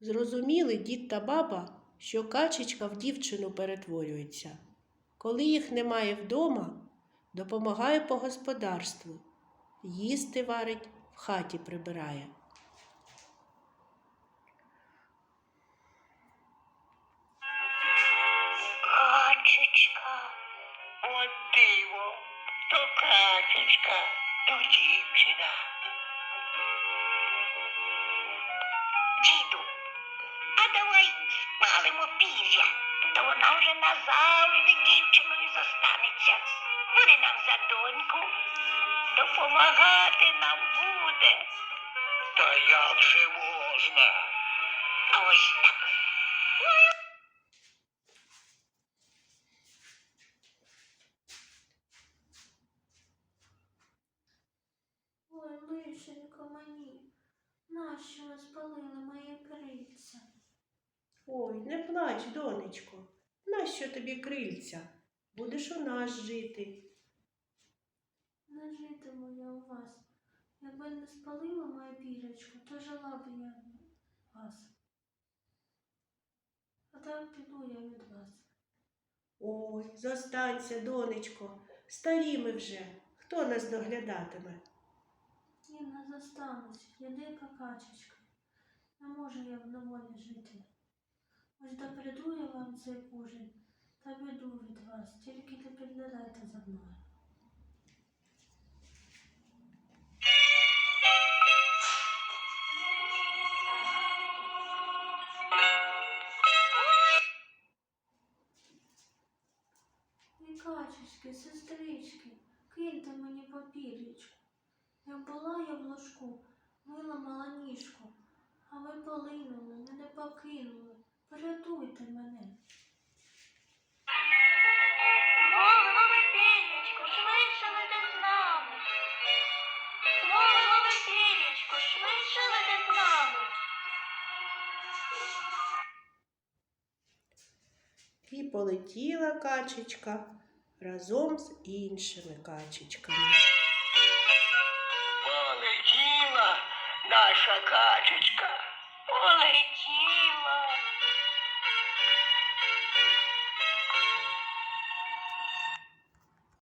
Зрозуміли дід та баба, що качечка в дівчину перетворюється. Коли їх немає вдома, допомагає по господарству, їсти варить, в хаті прибирає. Качечка, от диво, то качечка, то дівчина. Діду, давай спалимо пір'я, то вона вже назавжди дівчиною зостанеться. Буде нам за доньку, допомагати нам буде. Та як же можна? А ось так. Ой, лишенько мені, нащо ви спалили моє? Ой, не плач, донечко, нащо тобі крильця? Будеш у нас жити. Не житиму я у вас. Якби не спалила моє пірочко, то жила б я вас. А так піду я від вас. Ой, зостанься, донечко, старі ми вже. Хто нас доглядатиме? Ні, не застанусь, я дика качечка. Не можу я в неволі жити. Ось допряду я вам цей ужин та піду від вас, тільки не підглядайте за мною. Качечки, сестрички, киньте мені папір'ячку. Як була я в ложку, виламала ніжку, а ви полинули, мене покинули. Порятуйте мене. Голови пірічку, швидше лети з нами. Голови пірічку, швидше лети з нами. І полетіла качечка разом з іншими качечками. Полетіла наша качечка. Полетіла.